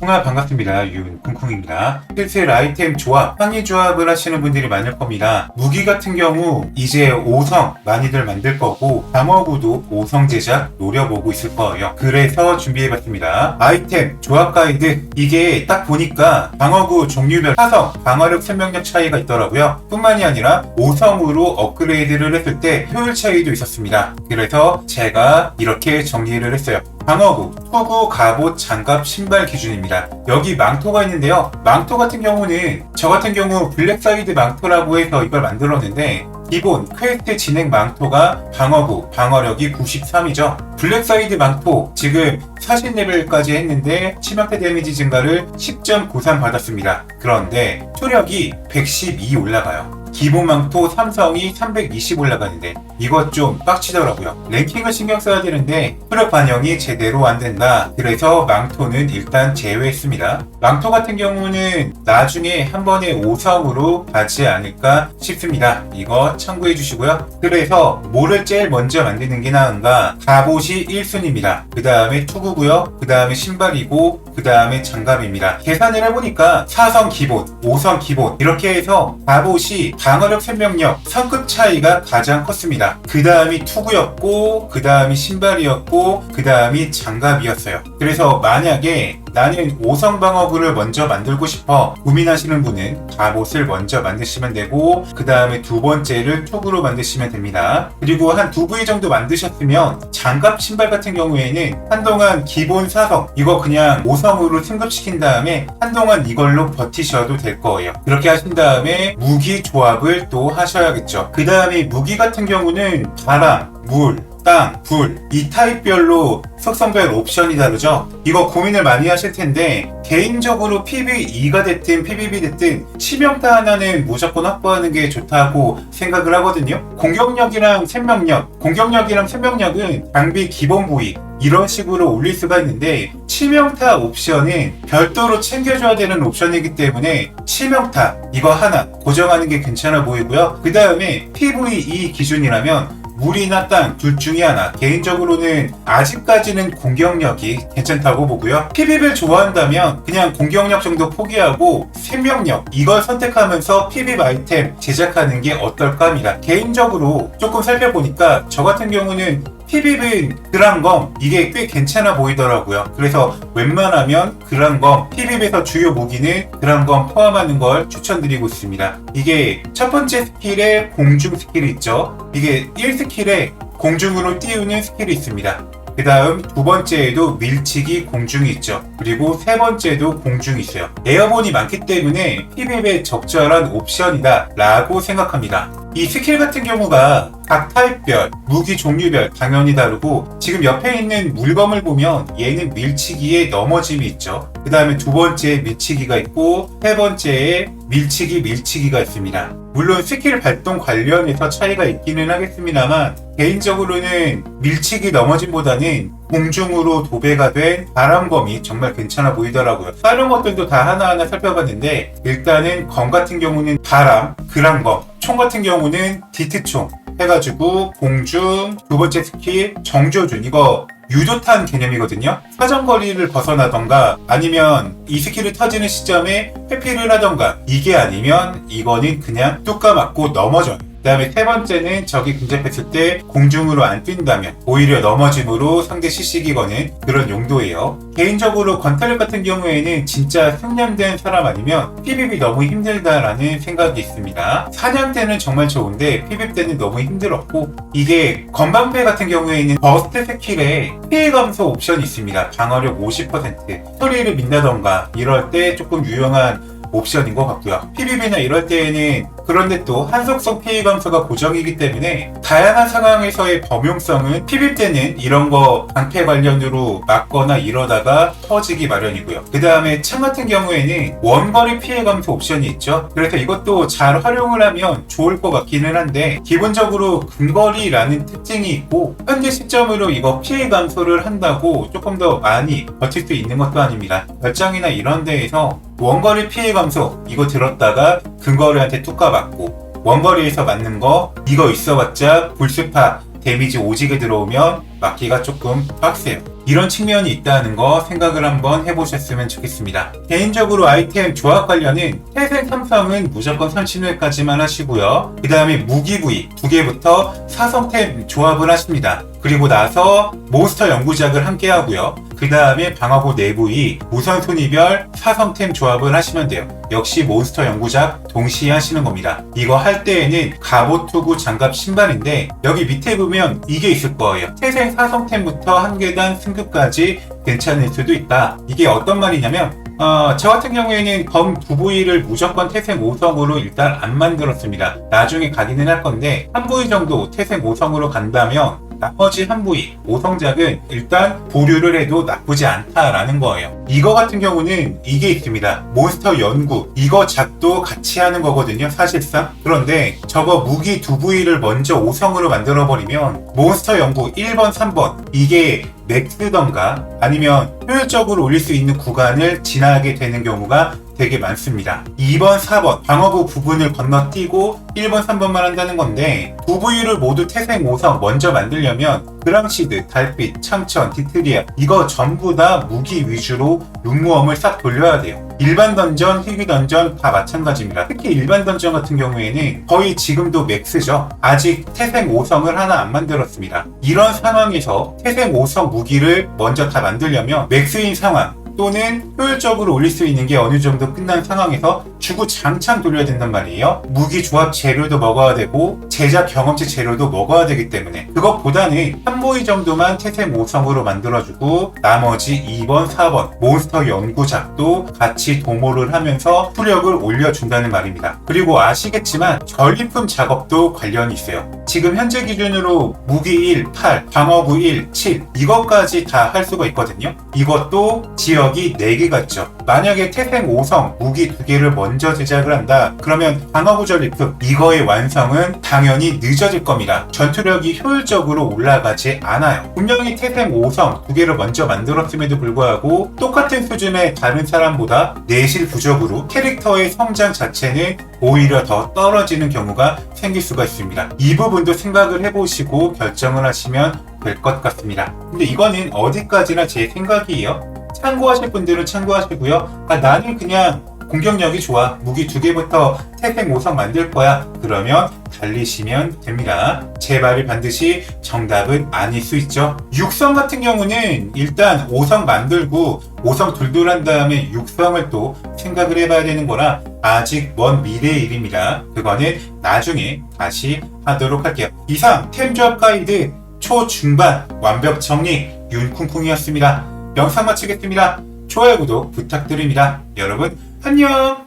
홍아 반갑습니다. 윤쿵쿵입니다. 슬슬 아이템 조합, 상위 조합을 하시는 분들이 많을 겁니다. 무기 같은 경우 이제 5성 많이들 만들 거고 방어구도 5성 제작 노려보고 있을 거예요. 그래서 준비해봤습니다. 아이템 조합 가이드 이게 딱 보니까 방어구 종류별 4성 방어력 생명력 차이가 있더라고요. 뿐만이 아니라 5성으로 업그레이드를 했을 때 효율 차이도 있었습니다. 그래서 제가 이렇게 정리를 했어요. 방어구, 투구, 갑옷, 장갑, 신발 기준입니다. 여기 망토가 있는데요. 망토 같은 경우는 저 같은 경우 블랙사이드 망토라고 해서 이걸 만들었는데 기본 퀘스트 진행 망토가 방어구, 방어력이 93이죠. 블랙사이드 망토 지금 40레벨까지 했는데 치명타 데미지 증가를 10.93 받았습니다. 그런데 초력이 112 올라가요. 기본 망토 삼성이 320 올라가는데 이것 좀 빡치더라고요. 랭킹을 신경 써야 되는데 수력 반영이 제대로 안 된다. 그래서 망토는 일단 제외했습니다. 망토 같은 경우는 나중에 한 번에 5성으로 가지 않을까 싶습니다. 이거 참고해 주시고요. 그래서 뭐를 제일 먼저 만드는 게 나은가? 갑옷이 1순위입니다. 그 다음에 투구고요. 그 다음에 신발이고 그 다음에 장갑입니다. 계산을 해보니까 4성 기본, 5성 기본 이렇게 해서 갑옷이 방어력 생명력 성급 차이가 가장 컸습니다. 그 다음이 투구였고 그 다음이 신발이었고 그 다음이 장갑이었어요. 그래서 만약에 나는 5성 방어구를 먼저 만들고 싶어 고민하시는 분은 갑옷을 먼저 만드시면 되고 그 다음에 두 번째를 투구로 만드시면 됩니다. 그리고 한 두 부위 정도 만드셨으면 장갑 신발 같은 경우에는 한동안 기본 4성 이거 그냥 5성으로 승급시킨 다음에 한동안 이걸로 버티셔도 될 거예요. 그렇게 하신 다음에 무기 조합을 또 하셔야겠죠. 그 다음에 무기 같은 경우는 바람, 물, 땅, 불, 이 타입별로 속성별 옵션이 다르죠? 이거 고민을 많이 하실 텐데, 개인적으로 PVE가 됐든 PVP 됐든, 치명타 하나는 무조건 확보하는 게 좋다고 생각을 하거든요? 공격력이랑 생명력, 공격력이랑 생명력은 장비 기본 부위, 이런 식으로 올릴 수가 있는데, 치명타 옵션은 별도로 챙겨줘야 되는 옵션이기 때문에, 치명타, 이거 하나 고정하는 게 괜찮아 보이고요. 그 다음에 PVE 기준이라면, 물이나 땅 둘 중에 하나. 개인적으로는 아직까지는 공격력이 괜찮다고 보고요. PVP를 좋아한다면 그냥 공격력 정도 포기하고 생명력 이걸 선택하면서 PVP 아이템 제작하는 게 어떨까 합니다. 개인적으로 조금 살펴보니까 저 같은 경우는 PVP 그란검 이게 꽤 괜찮아 보이더라고요. 그래서 웬만하면 그란검 PVP에서 주요 무기는 그란검 포함하는 걸 추천드리고 있습니다. 이게 첫 번째 스킬에 공중 스킬이 있죠. 이게 1스킬에 공중으로 띄우는 스킬이 있습니다. 그 다음 두 번째에도 밀치기 공중이 있죠. 그리고 세 번째도 공중이 있어요. 에어본이 많기 때문에 PVP에 적절한 옵션이다 라고 생각합니다. 이 스킬 같은 경우가 각 타입별, 무기 종류별 당연히 다르고 지금 옆에 있는 물검을 보면 얘는 밀치기에 넘어짐이 있죠. 그 다음에 두 번째에 밀치기가 있고 세 번째에 밀치기 밀치기가 있습니다. 물론 스킬 발동 관련해서 차이가 있기는 하겠습니다만 개인적으로는 밀치기 넘어짐보다는 공중으로 도배가 된 바람검이 정말 괜찮아 보이더라고요. 다른 것들도 다 하나하나 살펴봤는데 일단은 검 같은 경우는 바람, 그랑검, 총 같은 경우는 디트총 해가지고 공중 두 번째 스킬 정조준 이거 유도탄 개념이거든요. 사정거리를 벗어나던가 아니면 이 스킬을 터지는 시점에 회피를 하던가 이게 아니면 이거는 그냥 뚜까 맞고 넘어져요. 그 다음에 세 번째는 적이 근접했을 때 공중으로 안 뛴다면 오히려 넘어짐으로 상대 시식이 거는 그런 용도예요. 개인적으로 건탈 같은 경우에는 진짜 숙련된 사람 아니면 PVP 너무 힘들다라는 생각이 있습니다. 사냥 때는 정말 좋은데 PVP 때는 너무 힘들었고 이게 건방패 같은 경우에는 버스트 스킬에 피해 감소 옵션이 있습니다. 방어력 50% 소리를 민다던가 이럴 때 조금 유용한 옵션인 것 같고요. PVP나 이럴 때에는 그런데 또 한속성 피해 감소가 고정이기 때문에 다양한 상황에서의 범용성은 PVP 때는 이런 거 방패 관련으로 맞거나 이러다가 터지기 마련이고요. 그 다음에 창 같은 경우에는 원거리 피해 감소 옵션이 있죠. 그래서 이것도 잘 활용을 하면 좋을 것 같기는 한데 기본적으로 근거리라는 특징이 있고 현재 시점으로 이거 피해 감소를 한다고 조금 더 많이 버틸 수 있는 것도 아닙니다. 별장이나 이런 데에서 원거리 피해 감소 이거 들었다가 근거리한테 뚜까 맞고 원거리에서 맞는 거 이거 있어봤자 불스파 데미지 오지게 들어오면 맞기가 조금 빡세요. 이런 측면이 있다는 거 생각을 한번 해보셨으면 좋겠습니다. 개인적으로 아이템 조합 관련은 태생 삼성은 무조건 선신회까지만 하시고요. 그 다음에 무기 부위 두 개부터 사성템 조합을 하십니다. 그리고 나서 몬스터 연구작을 함께 하고요. 그 다음에 방어구 내부위 우선 순위별 사성템 조합을 하시면 돼요. 역시 몬스터 연구작 동시에 하시는 겁니다. 이거 할 때에는 갑옷, 투구, 장갑, 신발인데 여기 밑에 보면 이게 있을 거예요. 태생 사성템부터 한 계단 승급까지 괜찮을 수도 있다. 이게 어떤 말이냐면 어, 저 같은 경우에는 검두 부위를 무조건 태생 5성으로 일단 안 만들었습니다. 나중에 가기는 할 건데 한 부위 정도 태생 5성으로 간다면 나머지 한 부위 5성작은 일단 보류를 해도 나쁘지 않다라는 거예요. 이거 같은 경우는 이게 있습니다. 몬스터 연구 이거 작도 같이 하는 거거든요. 사실상 그런데 저거 무기 두 부위를 먼저 5성으로 만들어 버리면 몬스터 연구 1번 3번 이게 맥스던가 아니면 효율적으로 올릴 수 있는 구간을 지나게 되는 경우가 되게 많습니다. 2번, 4번 방어구 부분을 건너뛰고 1번, 3번만 한다는 건데 두 부위를 모두 태생 5성 먼저 만들려면 그랑시드, 달빛, 창천, 디트리아 이거 전부 다 무기 위주로 룸모험을 싹 돌려야 돼요. 일반 던전, 희귀 던전 다 마찬가지입니다. 특히 일반 던전 같은 경우에는 거의 지금도 맥스죠. 아직 태생 5성을 하나 안 만들었습니다. 이런 상황에서 태생 5성 무기를 먼저 다 만들려면 맥스인 상황 또는 효율적으로 올릴 수 있는 게 어느 정도 끝난 상황에서 주구장창 돌려야 된단 말이에요. 무기 조합 재료도 먹어야 되고 제작 경험치 재료도 먹어야 되기 때문에 그것보다는 한 모이 정도만 태생 5성으로 만들어주고 나머지 2번, 4번 몬스터 연구작도 같이 도모를 하면서 수력을 올려준다는 말입니다. 그리고 아시겠지만 전리품 작업도 관련이 있어요. 지금 현재 기준으로 무기 1, 8, 방어구 1, 7 이것까지 다 할 수가 있거든요. 이것도 지역 이 4개가 있죠. 만약에 태생 5성 무기 2개를 먼저 제작을 한다. 그러면 방어구 전리품 이거의 완성은 당연히 늦어질 겁니다. 전투력이 효율적으로 올라가지 않아요. 분명히 태생 5성 2개를 먼저 만들었음에도 불구하고 똑같은 수준의 다른 사람보다 내실 부족으로 캐릭터의 성장 자체는 오히려 더 떨어지는 경우가 생길 수가 있습니다. 이 부분도 생각을 해보시고 결정을 하시면 될 것 같습니다. 근데 이거는 어디까지나 제 생각이에요. 참고하실 분들은 참고하시고요. 아, 나는 그냥 공격력이 좋아. 무기 두 개부터 태생 5성 만들 거야. 그러면 달리시면 됩니다. 제 말이 반드시 정답은 아닐 수 있죠. 육성 같은 경우는 일단 5성 만들고 5성 둘둘한 다음에 육성을 또 생각을 해봐야 되는 거라 아직 먼 미래의 일입니다. 그거는 나중에 다시 하도록 할게요. 이상 템조합 가이드 초중반 완벽 정리 윤쿵쿵이었습니다. 영상 마치겠습니다. 좋아요, 구독 부탁드립니다. 여러분, 안녕!